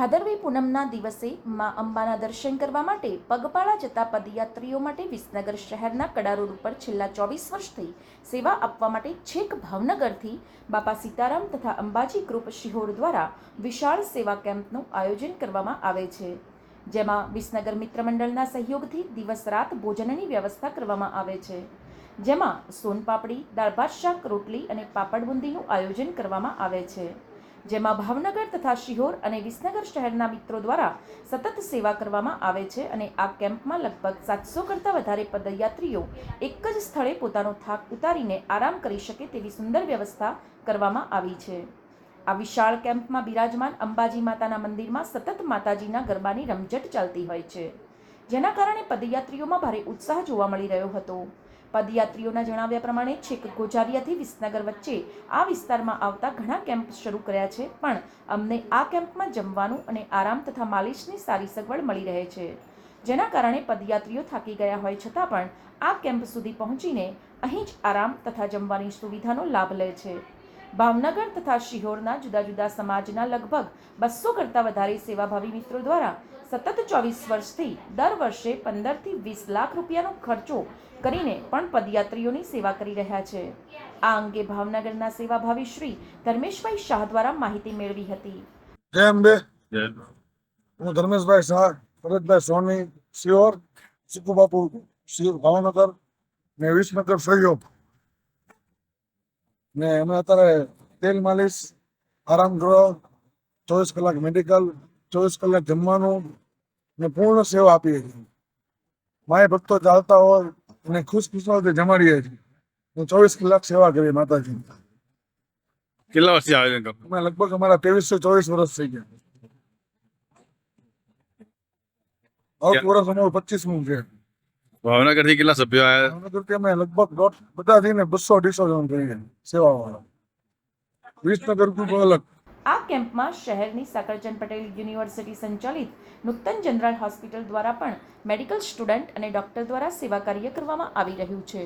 ભાદરવી પૂનમના દિવસે મા અંબાના દર્શન કરવા માટે પગપાળા જતા પદયાત્રીઓ માટે વિસનગર શહેરના કડા રોડ ઉપર છેલ્લા ચોવીસ વર્ષથી સેવા આપવા માટે છેક ભાવનગરથી બાપા સીતારામ તથા અંબાજી ગ્રુપ શિહોર દ્વારા વિશાળ સેવા કેમ્પનું આયોજન કરવામાં આવે છે. જેમાં વિસનગર મિત્ર મંડળના સહયોગથી દિવસ રાત ભોજનની વ્યવસ્થા કરવામાં આવે છે. જેમાં સોનપાપડી, દાળ ભાત શાક, રોટલી અને પાપડ બુંદીનું આયોજન કરવામાં આવે છે. જેમાં ભાવનગર તથા શિહોર અને વિસનગર શહેરના મિત્રો દ્વારા સતત સેવા કરવામાં આવે છે અને આ કેમ્પમાં લગભગ સાતસો કરતાં વધારે પદયાત્રીઓ એક જ સ્થળે પોતાનો થાક ઉતારીને આરામ કરી શકે તેવી સુંદર વ્યવસ્થા કરવામાં આવી છે. આ વિશાળ કેમ્પમાં બિરાજમાન અંબાજી માતાના મંદિરમાં સતત માતાજીના ગરબાની રમઝટ ચાલતી હોય છે. જેના કારણે પદયાત્રીઓમાં ભારે ઉત્સાહ જોવા મળી રહ્યો હતો. પદયાત્રીઓના જણાવ્યા પ્રમાણે છેક ગોજારિયાથી વિસનગર વચ્ચે આ વિસ્તારમાં આવતા ઘણા કેમ્પ શરૂ કર્યા છે, પણ અમને આ કેમ્પમાં જમવાનું અને આરામ તથા માલિશની સારી સગવડ મળી રહે છે. જેના કારણે પદયાત્રીઓ થાકી ગયા હોય છતાં પણ આ કેમ્પ સુધી પહોંચીને અહીં જ આરામ તથા જમવાની સુવિધાનો લાભ લે છે. ભાવનગર તથા શિહોરના જુદા જુદા સમાજના લગભગ બસો કરતાં વધારે સેવાભાવી મિત્રો દ્વારા સતત ચોવીસ વર્ષથી દર વર્ષે પંદરથી વીસ લાખ રૂપિયાનો ખર્ચો કરીને પણ પદયાત્રીઓની સેવા કરી રહ્યા છે. આ અંગે ભાવનગરના સેવાભાવી શ્રી ધર્મેશભાઈ શાહ દ્વારા માહિતી મેળવી હતી. જય અંબે. હું ધર્મેશભાઈ શાહ ભરતભાઈ સોની સિયોર સિકુબાપુ સિયોર ભાવનગર ને વિસનગર સહયોગ. ને અમે અત્યારે તેલ માલિશ આરામ ગૃહ ચોવીસ કલાક મેડિકલ ચોવીસ કલાક જમવાનું ને પૂર્ણ સેવા આપીએ છીએ. માય ભક્તો ચાલતા હોય અને ખુશ ખુશાલથી જમાડીએ છીએ. ચોવીસ કલાક સેવા કરી માતાજી. કેટલા વર્ષથી આવે છે અમે લગભગ અમારા ત્રેવીસો ચોવીસ વર્ષ થઈ ગયા. આવતું વર્ષ અમારું પચીસમું છે. ભાવનગરથી કેટલા સભ્યો આવ્યા? ભાવનગરથી અમે લગભગ દોઢ બધા થઈને બસો અઢીસો જણ થઈએ સેવા વાળા વિસનગર ગ્રુપ અલગ. આ કેમ્પમાં શહેરની સાકરચંદ પટેલ યુનિવર્સિટી સંચાલિત નૂતન જનરલ હોસ્પિટલ દ્વારા પણ મેડિકલ સ્ટુડન્ટ અને ડોક્ટર દ્વારા સેવા કાર્ય કરવામાં આવી રહ્યું છે.